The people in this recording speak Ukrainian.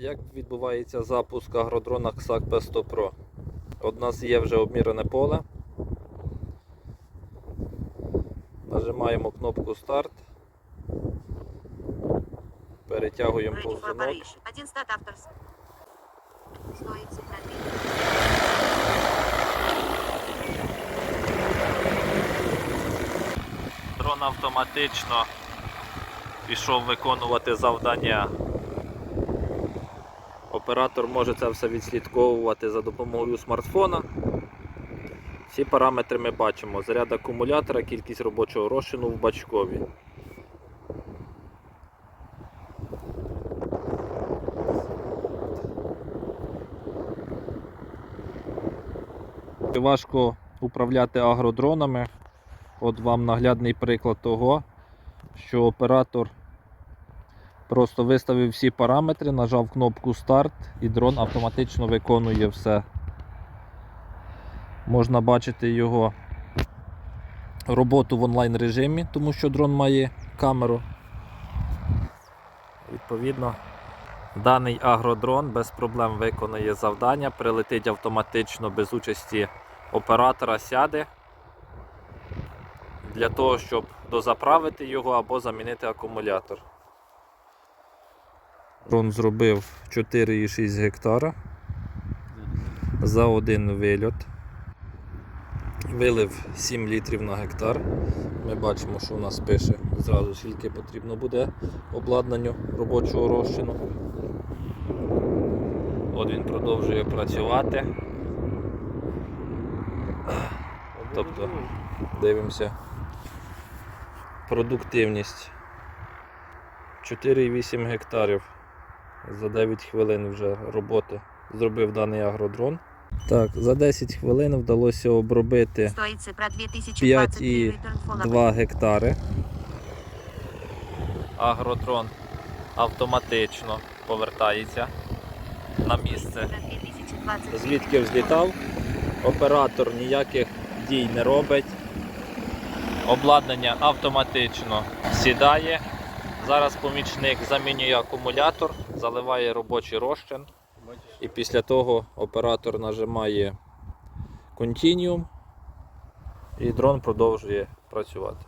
Як відбувається запуск агродрона XAC P100 Pro? От у нас є вже обмірене поле. Нажимаємо кнопку старт. Перетягуємо повзунок. Дрон автоматично пішов виконувати завдання. Оператор може це все відслідковувати за допомогою смартфона. Всі параметри ми бачимо: заряд акумулятора, кількість робочого розчину в бачкові. Важко управляти агродронами. От вам наглядний приклад того, що оператор просто виставив всі параметри, нажав кнопку старт і дрон автоматично виконує все. Можна бачити його роботу в онлайн режимі, тому що дрон має камеру. Відповідно, даний агродрон без проблем виконує завдання, прилетить автоматично без участі оператора, сяде для того, щоб дозаправити його або замінити акумулятор. Дрон зробив 4,6 гектара за один вильот. Вилив 7 літрів на гектар. Ми бачимо, що у нас пише зразу скільки потрібно буде обладнанню робочого розчину. От він продовжує працювати. Тобто дивимося продуктивність 4,8 гектарів за 9 хвилин вже роботи зробив даний агродрон. Так, за 10 хвилин вдалося обробити Стоит Ципра 5 2023 і Return Full 2 гектари. Агродрон автоматично повертається на місце. Звідки взлітав, оператор ніяких дій не робить. Обладнання автоматично сідає. Зараз помічник замінює акумулятор, заливає робочий розчин. І після того оператор нажимає Continuum і дрон продовжує працювати.